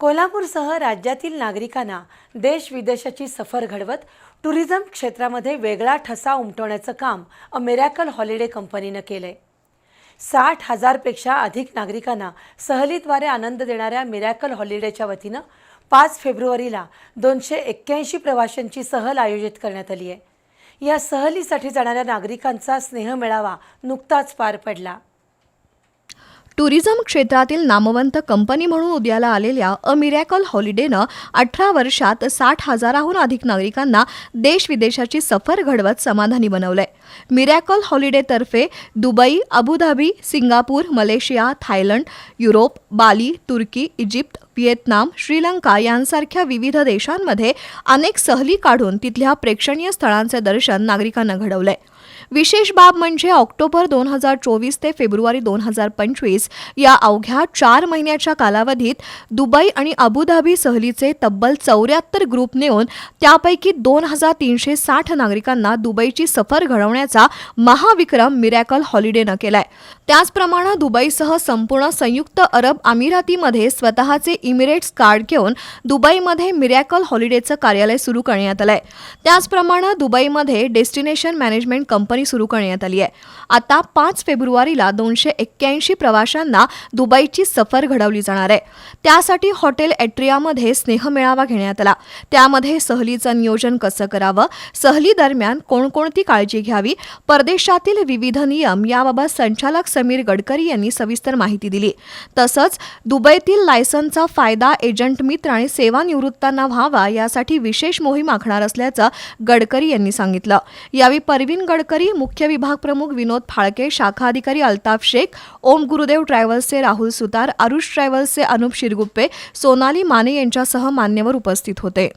कोल्हापूरसह राज्यातील नागरिकांना देश विदेशाची सफर घडवत टुरिझम क्षेत्रामध्ये वेगळा ठसा उमटवण्याचं काम अमेरिकल मिरॅकल हॉलिडे कंपनीनं केलंय. साठ हजारपेक्षा अधिक नागरिकांना सहलीद्वारे आनंद देणाऱ्या मिरॅकल हॉलिडेच्या वतीनं पाच फेब्रुवारीला दोनशे एक्क्याऐंशी प्रवाशांची सहल आयोजित करण्यात आली आहे या सहलीसाठी जाणाऱ्या नागरिकांचा स्नेह मेळावा नुकताच पार पडला. टुरिझम क्षेत्रातील नामवंत कंपनी म्हणून उद्याला आलेल्या अ मिरॅकल हॉलिडेनं अठरा वर्षात साठ हजाराहून अधिक नागरिकांना देश विदेशाची सफर घडवत समाधानी बनवलंय. Miracle हॉलिडेतर्फे Dubai Abu Dhabi Singapore Malaysia Thailand Europe Bali Turkey Egypt Vietnam Sri Lanka यांसारख्या विविध देशांमध्ये अनेक सहली काढून तिथल्या प्रेक्षणीय स्थळांचे दर्शन नागरिकांना घडवलंय. विशेष बाब म्हणजे ऑक्टोबर दोन हजार चोवीस ते फेब्रुवारी दोन हजार पंचवीस या अवघ्या चार महिन्याच्या कालावधीत दुबई आणि अबुधाबी सहलीचे तब्बल चौऱ्याहत्तर ग्रुप नेऊन त्यापैकी दोन हजार तीनशे साठ नागरिकांना दुबईची सफर घडवण्याचा महाविक्रम मिरॅकल हॉलिडेनं केलाय. त्याचप्रमाणे दुबईसह संपूर्ण संयुक्त अरब अमिरातीमध्ये स्वतःचे इमिरेट्स कार्ड घेऊन दुबईमध्ये मिरॅकल हॉलिडेचं कार्यालय सुरू करण्यात आलंय. त्याचप्रमाणे दुबईमध्ये डेस्टिनेशन मॅनेजमेंट कंपनी सुरू करण्यात आली आहे. आता पाच फेब्रुवारीला दोनशे एक्क्याऐंशी प्रवाशांना दुबईची सफर घडवली जाणार आहे. त्यासाठी हॉटेल एट्रियामध्ये स्नेह मेळावा घेण्यात आला. त्यामध्ये सहलीचं नियोजन कसं करावं? सहली दरम्यान कोणकोणती काळजी घ्यावी? परदेशातील विविध नियम याबाबत संचालक समीर गडकरी यांनी सविस्तर माहिती दिली. तसंच दुबईतील लायसनचा फायदा एजंट मित्र आणि सेवानिवृत्तांना व्हावा यासाठी विशेष मोहीम आखणार असल्याचं गडकरी यांनी सांगितलं. यावेळी परवीन गडकरी मुख्य विभाग प्रमुख विनोद फाळके शाखा अधिकारी अल्ताफ शेख ओम गुरुदेव ट्रॅव्हल्सचे राहुल सुतार आरुष ट्रॅव्हल्सचे अनुप शिरगुप्पे सोनाली माने यांच्यासह मान्यवर उपस्थित होते.